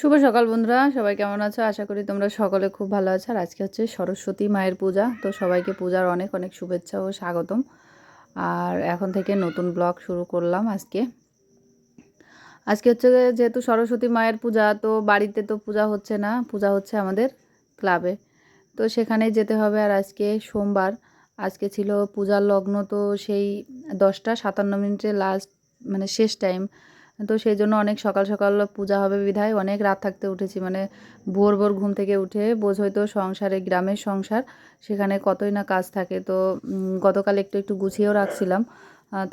শুভ সকাল বন্ধুরা, সবাই কেমন আছো? আশা করি তোমরা সকলে খুব ভালো আছো। আর আজকে হচ্ছে সরস্বতী মায়ের পূজা, তো সবাইকে পূজার অনেক অনেক শুভেচ্ছা ও স্বাগতম। আর এখন থেকে নতুন ব্লগ শুরু করলাম আজকে। আজকে হচ্ছে যেহেতু সরস্বতী মায়ের পূজা, তো বাড়িতে তো পূজা হচ্ছে না, পূজা হচ্ছে আমাদের ক্লাবে। তো সেখানে যেতে হবে। আর আজকে সোমবার, আজকে ছিল পূজার লগ্ন, তো সেই দশটা সাতান্ন মিনিটে লাস্ট মানে শেষ টাইম তো সেই জন্য অনেক সকাল সকাল পূজা হবে বিধায়। অনেক রাত থাকতে উঠেছি মানে ভোর ভোর ঘুম থেকে উঠে বোঝই তো সংসারে, গ্রামের সংসার, সেখানে কতই না কাজ থাকে। তো গতকাল একটু একটু গুছিয়েও রাখছিলাম।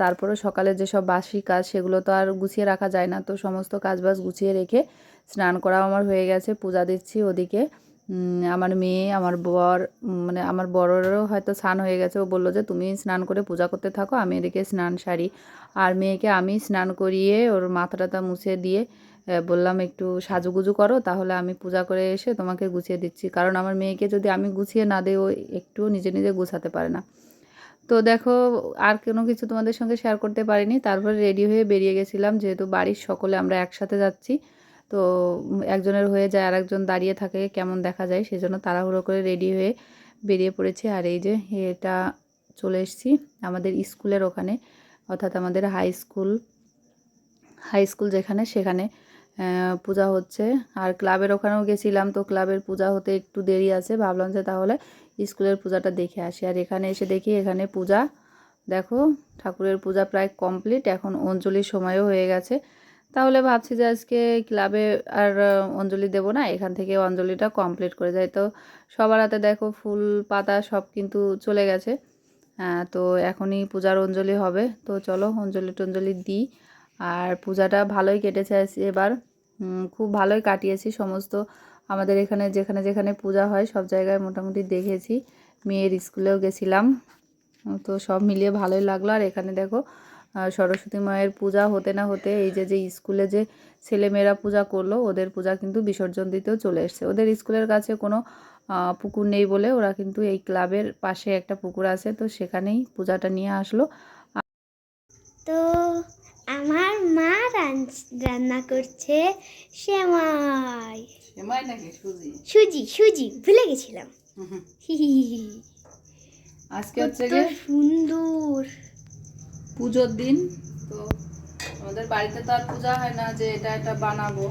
তারপরে সকালে যেসব বাসি কাজ, সেগুলো তো আর গুছিয়ে রাখা যায় না। তো সমস্ত কাজ বাজ গুছিয়ে রেখে স্নান করাও আমার হয়ে গেছে, পূজা দিচ্ছি ওদিকে। আমার মেয়ে, আমার বর মানে আমার বড়রও হয়তো স্নান হয়ে গেছে। ও বলল যে, তুমি স্নান করে পূজা করতে থাকো, আমি এদিকে স্নান সারি। আর মেয়েকে আমি স্নান করিয়ে ওর মাথা টাথা মুছে দিয়ে বললাম, একটু সাজুগুজু করো, তাহলে আমি পূজা করে এসে তোমাকে গুছিয়ে দিচ্ছি। কারণ আমার মেয়েকে যদি আমি গুছিয়ে না দিই, ও একটুও নিজে নিজে গুছাতে পারে না। তো দেখো, আর কোনো কিছু তোমাদের সঙ্গে শেয়ার করতে পারিনি। তারপরে রেডি হয়ে বেরিয়ে গেছিলাম, যেহেতু বাড়ির সকলে আমরা একসাথে যাচ্ছি। তো একজনের হয়ে যায় আর একজন দাঁড়িয়ে থাকে কেমন দেখা যায়, সেজন্য তাড়াহুড়ো করে রেডি হয়ে বেরিয়ে পড়েছে। আর এই যে এটা চলে এসেছি আমাদের স্কুলের ওখানে, অর্থাৎ আমাদের হাই স্কুল হাই স্কুল যেখানে, সেখানে পূজা হচ্ছে। আর ক্লাবের ওখানেও গেছিলাম, তো ক্লাবের পূজা হতে একটু দেরি আছে, ভাবলাম যে তাহলে স্কুলের পূজাটা দেখে আসি। আর এখানে এসে দেখি এখানে পূজা, দেখো, ঠাকুরের পূজা প্রায় কমপ্লিট, এখন অঞ্জলির সময়ও হয়ে গেছে। তাহলে ভাবছি যে আজকে ক্লাবে আর অঞ্জলি দেবো না, এখান থেকে অঞ্জলিটা কমপ্লিট করে যাই। তো সবার হাতে দেখো ফুল, পাতা সব কিন্তু চলে গেছে। তো এখনই পূজার অঞ্জলি হবে। তো চলো অঞ্জলি টঞ্জলি দিই। আর পূজাটা ভালোই কেটেছে এবার। খুব ভালোই কাটিয়েছি সমস্ত। আমাদের এখানে যেখানে যেখানে পূজা হয় সব জায়গায় মোটামুটি দেখেছি। মেয়ের স্কুলেও গেছিলাম। তো সব মিলিয়ে ভালোই লাগল। আর এখানে দেখো সরস্বতী মায়ের পূজা হতে না হতে এই যে যে স্কুলে যে ছেলেমেয়েরা পূজা করল ওদের পূজা কিন্তু বিসর্জন দিতেও চলে এসছে। ওদের স্কুলের কাছে কোনো আহ, পুকুর নেই বলে ওরা কিন্তু এই ক্লাবের পাশে একটা পুকুর আছে তো সেখানেই পূজাটা নিয়ে আসলো। তো আমার মা রান- রান্না করছে সেমাই। সেমাই নাকি? সুজি? সুজি সুজি ভুলে গেছিলাম। আজকে হচ্ছে সুন্দর। পুজোর দিন তো আমাদের বাড়িতে তো আর পূজা হয় না যে এটা এটা বানাবো।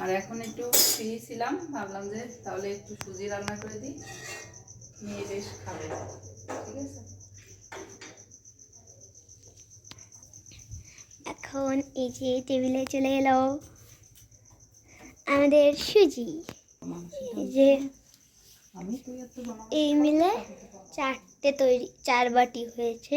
আর এখন একটু ফ্রি ছিলাম ভাবলাম যে তাহলে একটু সুজি রান্না করে দিই মেয়ে বেশ খাবে ঠিক আছে? এখন এই যে টেবিলে চলে এলো আমাদের সুজি। যে এই মিলে চারটে তৈরি চার বাটি হয়েছে।